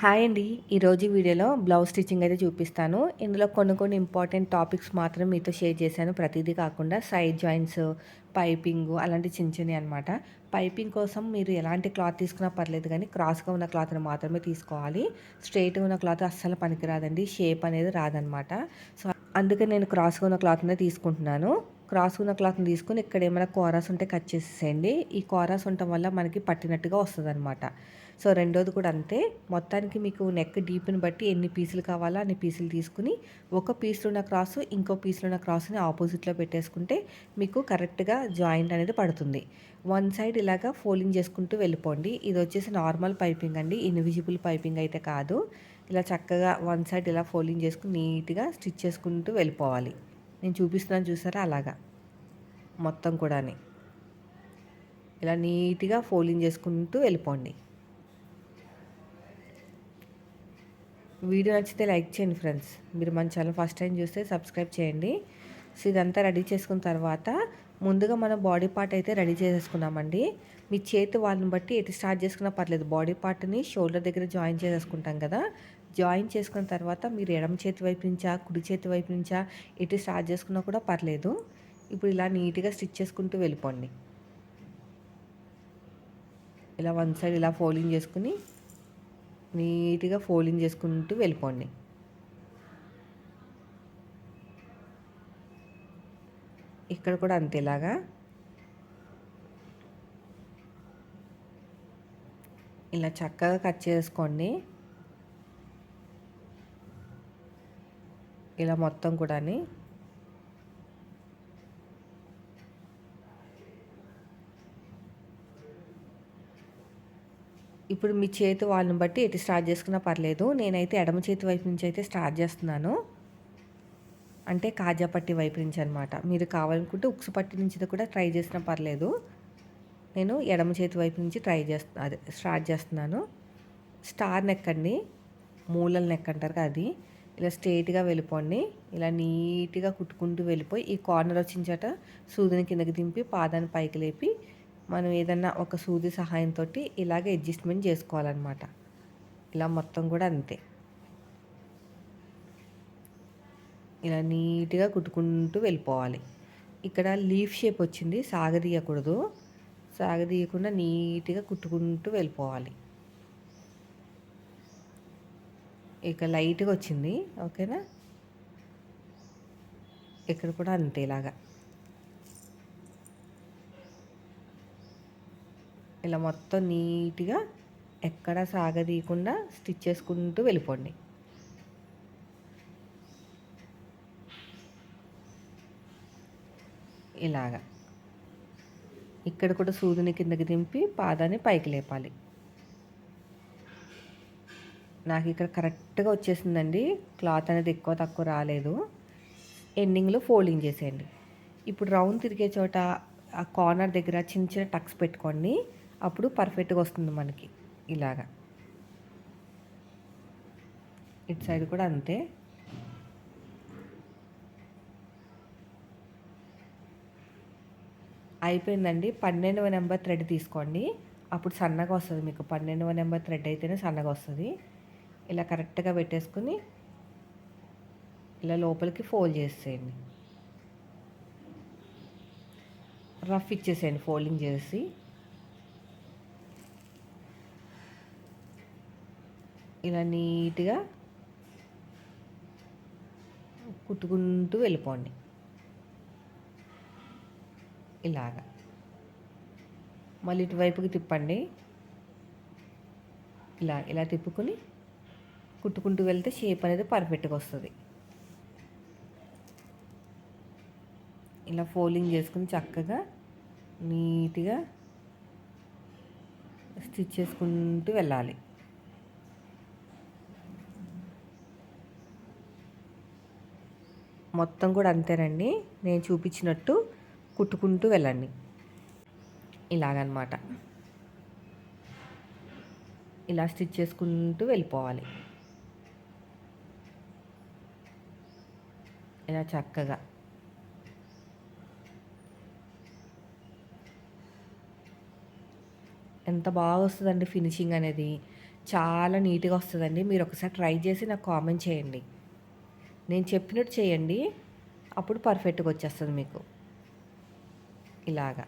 Hi అండి. ఈరోజు వీడియోలో బ్లౌజ్ స్టిచ్చింగ్ అయితే చూపిస్తాను. ఇందులో కొన్ని కొన్ని ఇంపార్టెంట్ టాపిక్స్ మాత్రం మీతో షేర్ చేశాను. ప్రతిదీ కాకుండా సైడ్ జాయింట్స్ పైపింగ్ అలాంటి చిన్న చిన్నవి అనమాట పైపింగ్ కోసం మీరు ఎలాంటి క్లాత్ తీసుకున్నా పర్లేదు కానీ క్రాస్గా ఉన్న క్లాత్ని మాత్రమే తీసుకోవాలి. స్ట్రైట్గా ఉన్న క్లాత్ అస్సలు పనికిరాదండి. షేప్ అనేది రాదనమాట సో అందుకే నేను క్రాస్గా ఉన్న క్లాత్నే తీసుకుంటున్నాను. క్రాస్ ఉన్న క్లాత్ని తీసుకుని ఇక్కడ ఏమైనా కోరాస్ ఉంటే కట్ చేసేసేయండి. ఈ కోరాస్ ఉండటం వల్ల మనకి పట్టినట్టుగా వస్తుంది అనమాట సో రెండోది కూడా అంతే. మొత్తానికి మీకు నెక్ డీప్ని బట్టి ఎన్ని పీసులు కావాలో అన్ని పీసులు తీసుకుని ఒక పీస్లో ఉన్న క్రాస్ ఇంకో పీస్లో ఉన్న క్రాస్ని ఆపోజిట్లో పెట్టేసుకుంటే మీకు కరెక్ట్గా జాయింట్ అనేది పడుతుంది. వన్ సైడ్ ఇలాగా ఫోల్డింగ్ చేసుకుంటూ వెళ్ళిపోండి. ఇది వచ్చేసి నార్మల్ పైపింగ్ అండి. ఇన్విజిబుల్ పైపింగ్ అయితే కాదు. ఇలా చక్కగా వన్ సైడ్ ఇలా ఫోల్డింగ్ చేసుకుని నీట్గా స్టిచ్ చేసుకుంటూ వెళ్ళిపోవాలి. నేను చూపిస్తున్నాను చూసారా? అలాగా. మొత్తం కూడా ఇలా నీట్గా ఫోల్డింగ్ చేసుకుంటూ వెళ్ళిపోండి. వీడియో నచ్చితే లైక్ చేయండి ఫ్రెండ్స్. మీరు మన ఛానల్ ఫస్ట్ టైం చూస్తే సబ్స్క్రైబ్ చేయండి. సో ఇదంతా రెడీ చేసుకున్న తర్వాత ముందుగా మనం బాడీ పార్ట్ అయితే రెడీ చేసేసుకున్నామండి. మీ చేతి వాళ్ళని బట్టి ఎటు స్టార్ట్ చేసుకున్నా పర్లేదు. బాడీ పార్ట్ని షోల్డర్ దగ్గర జాయిన్ చేసేసుకుంటాం కదా. జాయిన్ చేసుకున్న తర్వాత మీరు ఎడమ చేతి వైపు నుంచా కుడి చేతి వైపు నుంచా ఎటు స్టార్ట్ చేసుకున్నా కూడా పర్లేదు. ఇప్పుడు ఇలా నీట్గా స్టిచ్ చేసుకుంటూ వెళ్ళిపోండి. ఇలా వన్ సైడ్ ఇలా ఫోల్డింగ్ చేసుకుని నీట్గా ఫోల్డింగ్ చేసుకుంటూ వెళ్ళిపోండి. ఇక్కడ కూడా అంతేలాగా ఇలా చక్కగా కట్ చేసుకోండి. ఇలా మొత్తం కూడా ఇప్పుడు మీ చేతి వాళ్ళని బట్టి ఎటు స్టార్ట్ చేసుకున్నా పర్లేదు. నేనైతే ఎడమ చేతి వైపు నుంచి అయితే స్టార్ట్ చేస్తున్నాను. అంటే కాజాపట్టి వైపు నుంచి అనమాట మీరు కావాలనుకుంటే ఉక్సు పట్టి నుంచి కూడా ట్రై చేసినా పర్లేదు. నేను ఎడమ చేతి వైపు నుంచి ట్రై చేస్తున్నా అదే స్టార్ట్ చేస్తున్నాను. స్టార్ నెక్కండి మూలల నెక్ అంటారు అది. ఇలా స్ట్రేట్గా వెళ్ళిపోండి. ఇలా నీట్గా కుట్టుకుంటూ వెళ్ళిపోయి ఈ కార్నర్ వచ్చిన చోట సూదిని కిందకి దింపి పాదాన్ని పైకి లేపి మనం ఏదన్నా ఒక సూది సహాయంతో ఇలాగే అడ్జస్ట్మెంట్ చేసుకోవాలన్నమాట. ఇలా మొత్తం కూడా అంతే. ఇలా నీట్గా కుట్టుకుంటూ వెళ్ళిపోవాలి. ఇక్కడ లీఫ్ షేప్ వచ్చింది. సాగదీయకూడదు. సాగదీయకుండా నీట్గా కుట్టుకుంటూ వెళ్ళిపోవాలి. ఇక లైట్గా వచ్చింది ఓకేనా? ఇక్కడ కూడా అంతే ఇలాగా. ఇలా మొత్తం నీట్గా ఎక్కడ సాగదీయకుండా స్టిచ్ చేసుకుంటూ వెళ్ళిపోండి. ఇలాగా. ఇక్కడ కూడా సూదిని కిందకి దింపి పాదాన్ని పైకి లేపాలి. నాకు ఇక్కడ కరెక్ట్గా వచ్చేసిందండి. క్లాత్ అనేది ఎక్కువ తక్కువ రాలేదు. ఎండింగ్లో ఫోల్డింగ్ చేసేయండి. ఇప్పుడు రౌండ్ తిరిగే చోట ఆ కార్నర్ దగ్గర చిన్న చిన్న టక్స్ పెట్టుకోండి. అప్పుడు పర్ఫెక్ట్గా వస్తుంది మనకి. ఇలాగా. ఇటు సైడ్ కూడా అంతే. అయిపోయిందండి. పన్నెండవ నెంబర్ థ్రెడ్ తీసుకోండి. అప్పుడు సన్నగా వస్తుంది మీకు. పన్నెండవ నెంబర్ థ్రెడ్ అయితేనే సన్నగా వస్తుంది. ఇలా కరెక్ట్గా పెట్టేసుకుని ఇలా లోపలికి ఫోల్డ్ చేసేయండి. రఫ్ ఇచ్చేసేయండి ఫోల్డింగ్ చేసి. ఇలా నీట్గా కుట్టుకుంటూ వెళ్ళిపోండి. ఇలాగా. మళ్ళీ ఇటువైపుకి తిప్పండి. ఇలా ఇలా తిప్పుకొని కుట్టుకుంటూ వెళ్తే షేప్ అనేది పర్ఫెక్ట్గా వస్తుంది. ఇలా ఫోల్డింగ్ చేసుకుని చక్కగా నీట్గా స్టిచ్ చేసుకుంటూ వెళ్ళాలి. మొత్తం కూడా అంతేనండి. నేను చూపించినట్టు కుట్టుకుంటూ వెళ్ళండి. ఇలాగనమాట. ఇలా స్టిచ్ చేసుకుంటూ వెళ్ళిపోవాలి. ఇలా చక్కగా. ఎంత బాగా వస్తుందండి ఫినిషింగ్ అనేది. చాలా నీట్గా వస్తుందండి. మీరు ఒకసారి ట్రై చేసి నాకు కామెంట్ చేయండి. నేను చెప్పినట్టు చేయండి. అప్పుడు పర్ఫెక్ట్గా వచ్చేస్తుంది మీకు. ఇలాగా.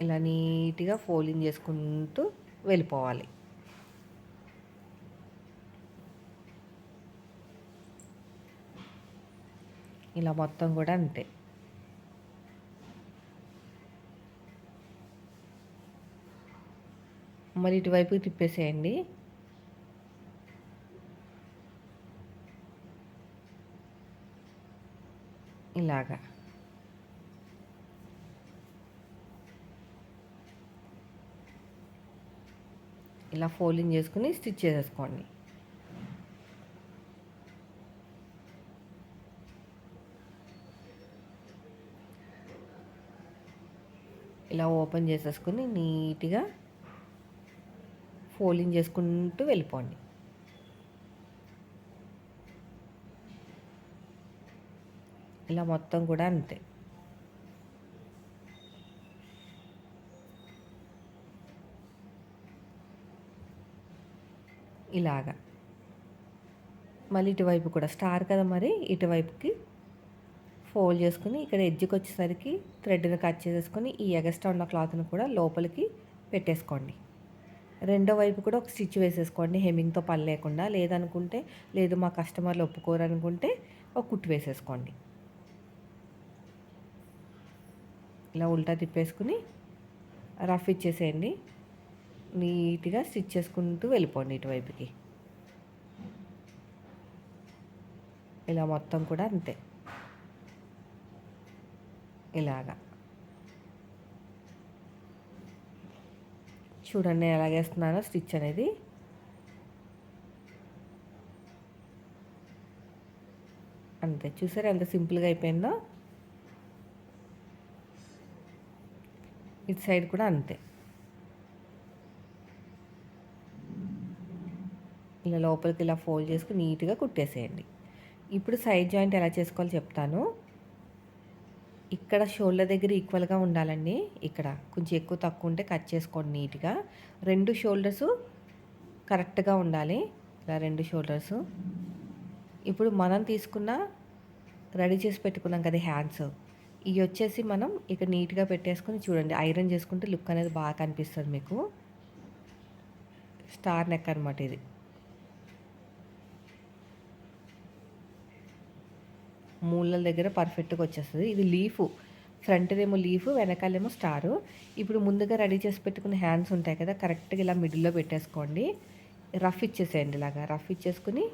ఇలా నీట్గా ఫోల్డింగ్ చేసుకుంటూ వెళ్ళిపోవాలి. ఇలా మొత్తం కూడా అంతే. మరి ఇటువైపు తిప్పేసేయండి. ఇలాగా. ఇలా ఫోల్డింగ్ చేసుకుని స్టిచ్ చేసేసుకోండి. ఇలా ఓపెన్ చేసేసుకుని నీట్గా ఫోల్డింగ్ చేసుకుంటూ వెళ్ళిపోండి. ఇలా మొత్తం కూడా అంతే. ఇలాగా. మళ్ళీ ఇటువైపు కూడా స్టార్ కదా మరి? ఇటువైపుకి ఫోల్డ్ చేసుకుని ఇక్కడ ఎడ్జ్కి వచ్చేసరికి థ్రెడ్ని కట్ చేసేసుకొని ఈ ఎగస్ట్రా ఉన్న క్లాత్ని కూడా లోపలికి పెట్టేసుకోండి. రెండో వైపు కూడా ఒక స్టిచ్ వేసేసుకోండి. హెమ్మింగ్తో పని లేకుండా లేదనుకుంటే లేదు మా కస్టమర్లు ఒప్పుకోరు అనుకుంటే ఒక కుట్టు వేసేసుకోండి. ఇలా ఉల్టా తిప్పేసుకుని రఫ్ ఇచ్చేసేయండి. నీట్గా స్టిచ్ చేసుకుంటూ వెళ్ళిపోండి ఇటువైపుకి. ఇలా మొత్తం కూడా అంతే. ఇలాగా. చూడండి ఎలాగేస్తున్నానో స్టిచ్ అనేది. అంతే చూసారా ఎంత సింపుల్గా అయిపోయిందో? ఇటు సైడ్ కూడా అంతే. ఇలా లోపలికి ఇలా ఫోల్డ్ చేసుకుని నీట్గా కుట్టేసేయండి. ఇప్పుడు సైడ్ జాయింట్ ఎలా చేసుకోవాలో చెప్తాను. ఇక్కడ షోల్డర్ దగ్గర ఈక్వల్గా ఉండాలండి. ఇక్కడ కొంచెం ఎక్కువ తక్కువ ఉంటే కట్ చేసుకోండి నీట్గా. రెండు షోల్డర్స్ కరెక్ట్గా ఉండాలి. ఇలా రెండు షోల్డర్స్. ఇప్పుడు మనం తీసుకున్న రెడీ చేసి పెట్టుకున్నాం కదా హ్యాండ్స్. ఇవి వచ్చేసి మనం ఇక్కడ నీట్గా పెట్టేసుకొని చూడండి. ఐరన్ చేసుకుంటే లుక్ అనేది బాగా కనిపిస్తుంది మీకు. స్టార్ నెక్ అనమాట ఇది. మూలల దగ్గర పర్ఫెక్ట్గా వచ్చేస్తుంది. ఇది లీఫ్ ఫ్రంట్ ఏమో లీఫ్ వెనకాలేమో స్టారు ఇప్పుడు ముందుగా రెడీ చేసి పెట్టుకున్న హ్యాండ్స్ ఉంటాయి కదా కరెక్ట్గా ఇలా మిడిల్లో పెట్టేసుకోండి. రఫ్ ఇచ్చేసేయండి ఇలాగా. రఫ్ ఇచ్చేసుకుని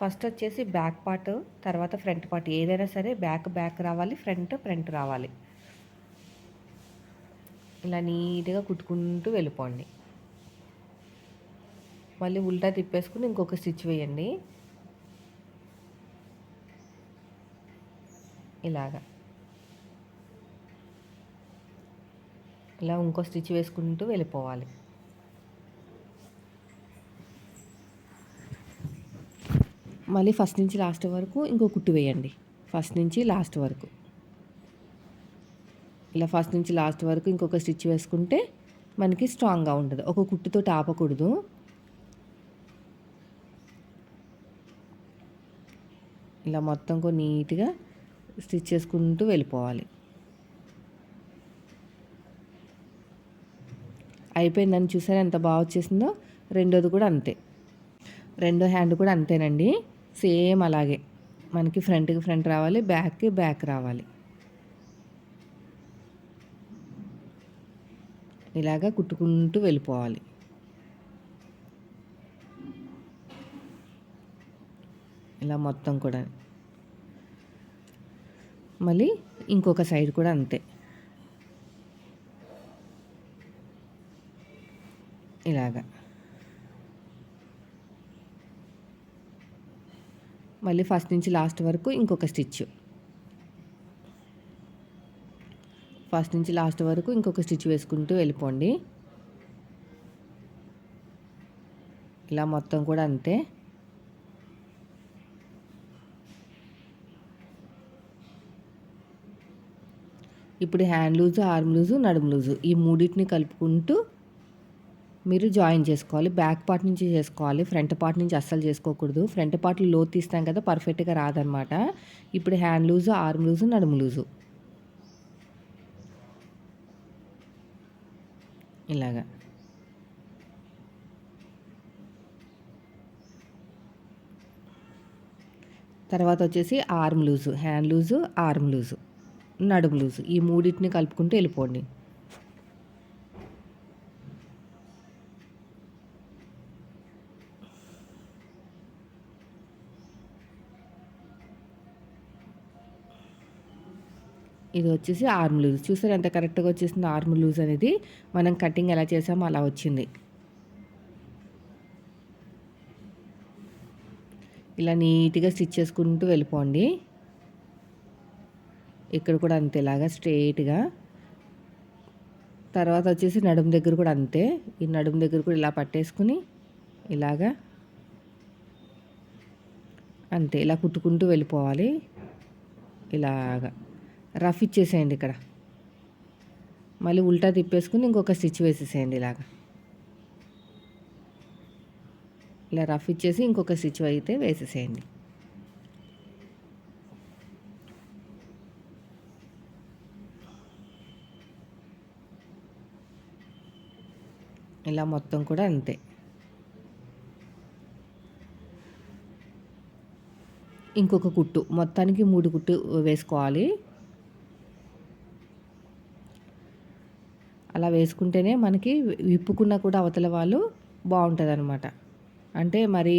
ఫస్ట్ వచ్చేసి బ్యాక్ పార్ట్ తర్వాత ఫ్రంట్ పార్ట్ ఏదైనా సరే బ్యాక్ బ్యాక్ రావాలి ఫ్రంట్ ఫ్రంట్ రావాలి. ఇలా నీట్గా కుట్టుకుంటూ వెళ్ళిపోండి. మళ్ళీ ఉల్టా తిప్పేసుకుని ఇంకొక స్టిచ్ వేయండి. ఇలాగా. ఇలా ఇంకో స్టిచ్ వేసుకుంటూ వెళ్ళిపోవాలి. మళ్ళీ ఫస్ట్ నుంచి లాస్ట్ వరకు ఇంకో కుట్టు వేయండి. ఫస్ట్ నుంచి లాస్ట్ వరకు. ఇలా ఫస్ట్ నుంచి లాస్ట్ వరకు ఇంకొక స్టిచ్ వేసుకుంటే మనకి స్ట్రాంగ్గా ఉంటుంది. ఒక కుట్టుతో ఆపకూడదు ఇలా మొత్తం నీట్గా స్టిచ్ చేసుకుంటూ వెళ్ళిపోవాలి. అయిపోయిందని చూసారా? ఎంత బాగా వచ్చేసిందో? రెండోది కూడా అంతే. రెండో హ్యాండ్ కూడా అంతేనండి. సేమ్ అలాగే. మనకి ఫ్రంట్కి ఫ్రంట్ రావాలి బ్యాక్కి బ్యాక్ రావాలి. ఇలాగా కుట్టుకుంటూ వెళ్ళిపోవాలి. ఇలా మొత్తం కూడా. మళ్ళీ ఇంకొక సైడ్ కూడా అంతే. ఇలాగా. మళ్ళీ ఫస్ట్ నుంచి లాస్ట్ వరకు ఇంకొక స్టిచ్. ఫస్ట్ నుంచి లాస్ట్ వరకు ఇంకొక స్టిచ్ వేసుకుంటూ వెళ్ళిపోండి. ఇలా మొత్తం కూడా అంతే. ఇప్పుడు హ్యాండ్ లూజు ఆర్మ్ లూజు నడుము లూజు ఈ మూడింటిని కలుపుకుంటూ మీరు జాయిన్ చేసుకోవాలి. బ్యాక్ పార్ట్ నుంచి చేసుకోవాలి. ఫ్రంట్ పార్ట్ నుంచి అస్సలు చేసుకోకూడదు. ఫ్రంట్ పార్ట్లో లో తీస్తాం కదా పర్ఫెక్ట్గా రాదనమాట ఇప్పుడు హ్యాండ్ లూజు ఆర్మ్ లూజు నడుము లూజు. ఇలాగా. తర్వాత వచ్చేసి arm loose hand loose arm loose. నడుము లూజు. ఈ మూడింటిని కలుపుకుంటూ వెళ్ళిపోండి. ఇది వచ్చేసి ఆర్మ్ లూజ్. చూసారు ఎంత కరెక్ట్గా వచ్చేసింది ఆర్మ్ లూజ్ అనేది? మనం కటింగ్ ఎలా చేసామో అలా వచ్చింది. ఇలా నీట్గా స్టిచ్ చేసుకుంటూ వెళ్ళిపోండి. ఇక్కడ కూడా అంతే ఇలాగా స్ట్రైట్గా తర్వాత వచ్చేసి నడుము దగ్గర కూడా అంతే. ఈ నడుము దగ్గర కూడా ఇలా పట్టేసుకుని ఇలాగా అంతే ఇలా కుట్టుకుంటూ వెళ్ళిపోవాలి. ఇలాగా. రఫ్ ఇచ్చేసేయండి ఇక్కడ. మళ్ళీ ఉల్టా తిప్పేసుకుని ఇంకొక స్టిచ్ వేసేసేయండి ఇలాగా. ఇలా రఫ్ ఇచ్చేసి ఇంకొక స్టిచ్ అయితే వేసేసేయండి. ఇలా మొత్తం కూడా అంతే. ఇంకొక కుట్టు. మొత్తానికి మూడు కుట్టు వేసుకోవాలి. అలా వేసుకుంటేనే మనకి విప్పుకున్న కూడా అవతల వాళ్ళు బాగుంటుంది అనమాట అంటే మరి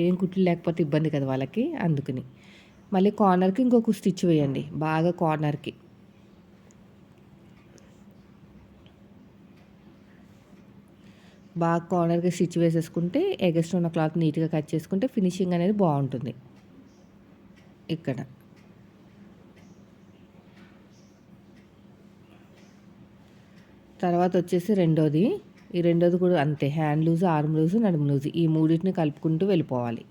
ఏం కుట్లు లేకపోతే ఇబ్బంది కదా వాళ్ళకి అందుకని. మళ్ళీ కార్నర్కి ఇంకొక స్టిచ్ వేయండి. బాగా కార్నర్కి బాగా కార్నర్కి స్టిచ్ వేసేసుకుంటే ఎగస్ట్ ఉన్న క్లాత్ నీట్గా కట్ చేసుకుంటే ఫినిషింగ్ అనేది బాగుంటుంది. ఇక్కడ. తర్వాత వచ్చేసి రెండోది. ఈ రెండోది కూడా అంతే. హ్యాండ్ లూజ్ ఆర్మ్ లూజ్ నడుము లూజ్ ఈ మూడింటిని కలుపుకుంటూ వెళ్ళిపోవాలి.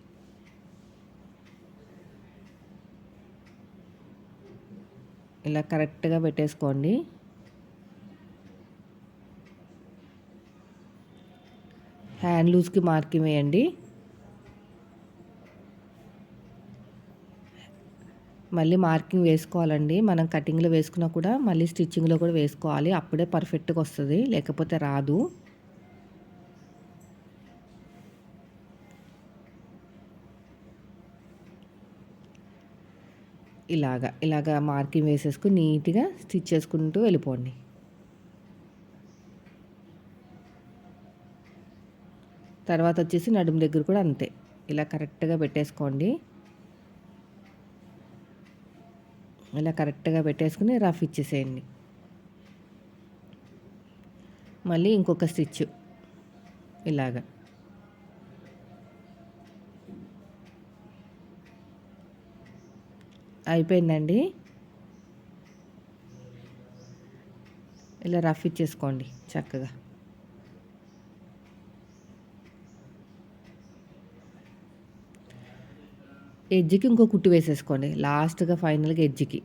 ఇలా కరెక్ట్గా పెట్టేసుకోండి. హ్యాండ్ లూజ్కి మార్కింగ్ వేయండి. మళ్ళీ మార్కింగ్ వేసుకోవాలండి. మనం కటింగ్లో వేసుకున్నా కూడా మళ్ళీ స్టిచ్చింగ్లో కూడా వేసుకోవాలి. అప్పుడే పర్ఫెక్ట్గా వస్తుంది. లేకపోతే రాదు. ఇలాగా ఇలాగా మార్కింగ్ వేసేసుకుని నీట్గా స్టిచ్ చేసుకుంటూ వెళ్ళిపోండి. తర్వాత వచ్చేసి నడుము దగ్గర కూడా అంతే. ఇలా కరెక్ట్గా పెట్టేసుకోండి. ఇలా కరెక్ట్గా పెట్టేసుకుని రఫ్ ఇచ్చేసేయండి. మళ్ళీ ఇంకొక స్టిచ్. ఇలాగా. అయిపోయిందండి. ఇలా రఫ్ ఇచ్చేసుకోండి చక్కగా. ఎడ్జ్కి ఇంకో కుట్టు వేసేసుకోండి. లాస్ట్గా ఫైనల్గా ఎడ్జ్కి.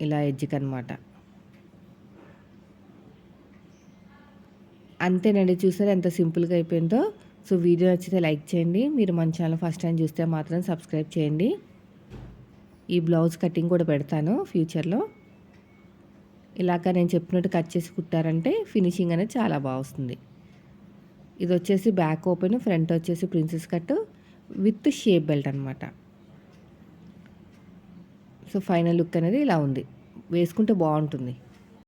ఇలా ఎడ్జ్కి అనమాట అంతేనండి. చూసారా ఎంత సింపుల్గా అయిపోయిందో? సో వీడియో నచ్చితే లైక్ చేయండి. మీరు మన ఛానల్ ఫస్ట్ టైం చూస్తే మాత్రం సబ్స్క్రైబ్ చేయండి. ఈ బ్లౌజ్ కటింగ్ కూడా పెడతాను ఫ్యూచర్లో. ఇలాగ నేను చెప్పినట్టు కట్ చేసి కుట్టారంటే ఫినిషింగ్ అనేది చాలా బాగా వస్తుంది. ఇది వచ్చేసి బ్యాక్ ఓపెన్ ఫ్రంట్ వచ్చేసి princess cut with shape belt అనమాట సో ఫైనల్ లుక్ అనేది ఇలా ఉంది. వేసుకుంటే బాగుంటుంది.